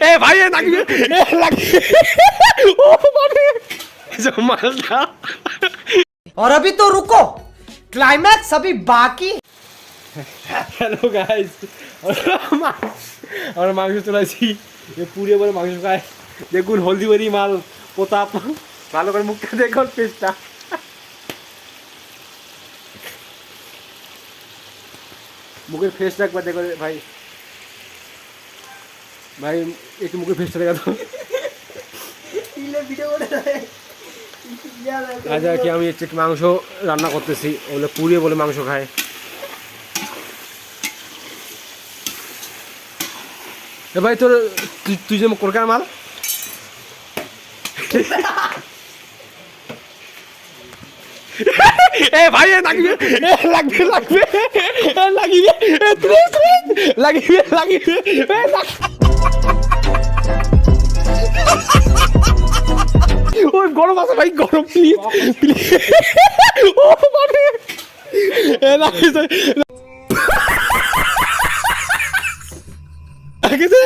এ ভাই এ লাগিয়ে এ লাগিয়ে ও মানে जो मालदा और अभी तो रुको क्लाइमैक्स अभी बाकी হ্যালো গাইস আমরা মাংস চলেছি যে পুড়িয়ে বলে মাংস খায় দেখুন হলদিবাড়ি মাল প্রতাপ ভালো করে মুখটা দেখুন পেস্টটা মুখের ফেসটা একবার দেখো ভাই ভাই, একটু মুখের ফেসটা দেখা তো আজ কি আমি একটু মাংস রান্না করতেছি। ওগুলো পুড়িয়ে বলে মাংস খায়। এ ভাই, তোর, তুই যে কলকার মাল? এ ভাই লাগিবে লাগবে লাগবে লাগিবে এ তুই লাগিবে লাগিবে এ লাগ- ওই গরম আছে ভাই, গরম প্লিজ প্লিজ ও মানে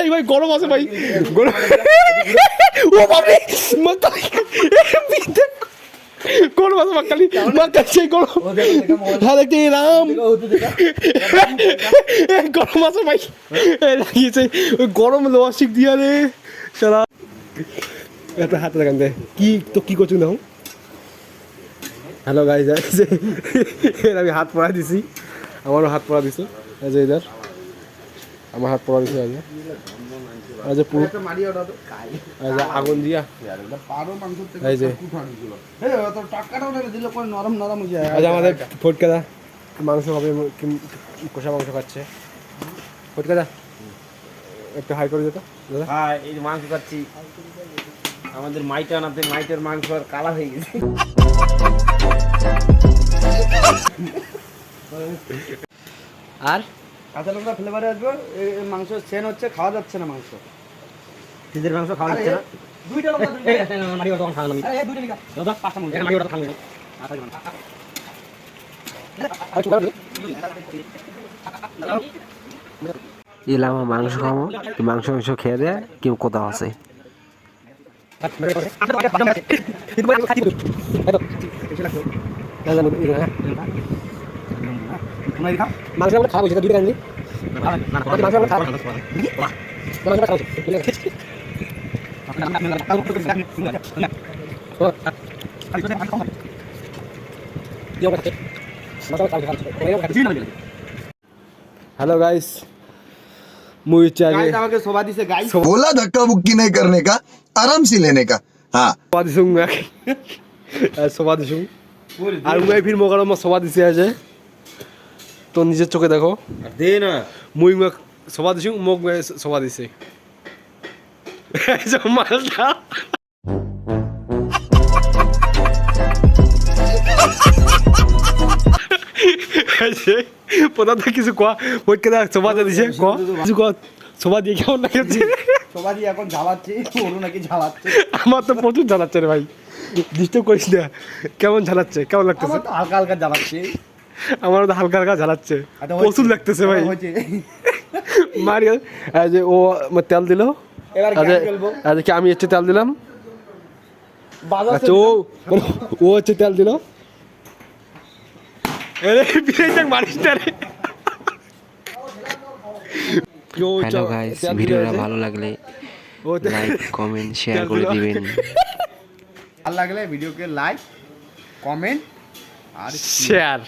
ভাই, গরম আছে ভাই। গরম ও বাবা আছে মাকালি মাকালি সেই গরম। হ্যাঁ দেখতে রাম গরম আছে ভাই। লাগিয়েছে। ওই গরম দিয়া রে সারা এটা হাতে লাগান দে। কি তো কি করছ না হ্যালো গাইজ আমি হাত পড়া দিছি। আমারও হাত পড়া দিছে। এই যে এদার আমার হাত পড়া দিছে আজ আজ পুরো আজ আগুন দিয়া। এই যে। নরম নরম হয়ে যায়। আজ আমাদের ফটকাদা মাংস হবে কি- কষা মাংস খাচ্ছে। ফটকাদা একটু হাই করে যেত হ্যাঁ এই যে মাংস খাচ্ছি। আমাদের মাইটা আনাতে মাইটের মাংস আর কালা হয়ে গেছে। আর কাঁচা লঙ্কা ফ্লেভারে আসবে মাংস সেন হচ্ছে খাওয়া যাচ্ছে না মাংস। নিজের মাংস খাওয়া যাচ্ছে না? দুইটা লঙ্কা মারি তখন খাওয়া আমি। এই দুইটা লিখা। দাদা পাঁচটা মাংস মারি ওটা খাওয়া এলাম মাংস খাব। মাংস মাংস খেয়ে দেয় কেউ কোথাও আছে। মাংস আমরা খাবো সেটা দুটো কান্দি মাংস আমরা খাবো মাংস আমরা খাবো হ্যালো গাইস মুই চাই আমাকে শোভা দিছে গাই बोला धक्का बुक्की नहीं करने का आराम से लेने का हाँ সভা দিছুং সভা দিছুং আর মুই ফির মোকার আমার সভা দিছে আছে তো নিজের চোখে দেখো। দে না। মুই সভা দিছুং মোক সভা দিছে। মালটা। কিছু কোয়া দিছে কিছু দিয়ে কেমন লাগছে শোভা দিয়ে এখন ঝালাচ্ছে ওরও নাকি ঝালাচ্ছে। আমার তো প্রচুর রে ভাই। ডিস্টার্ব করিস না কেমন ঝালাচ্ছে কেমন লাগতেছে? হালকা হালকা জ্বালাচ্ছে আমারও তো হালকা হালকা ঝালাচ্ছে। আচ্ছা, প্রচুর লাগতেছে ভাই। যে ও তেল দিল। আজ কি আমি হচ্ছে তেল দিলাম। আচ্ছা ও ও হচ্ছে তেল দিল। হ্যালো গাইস ভিডিওটা ভালো লাগলে লাইক কমেন্ট শেয়ার করে দিবেন। ভালো লাগলে ভিডিওকে লাইক কমেন্ট আর শেয়ার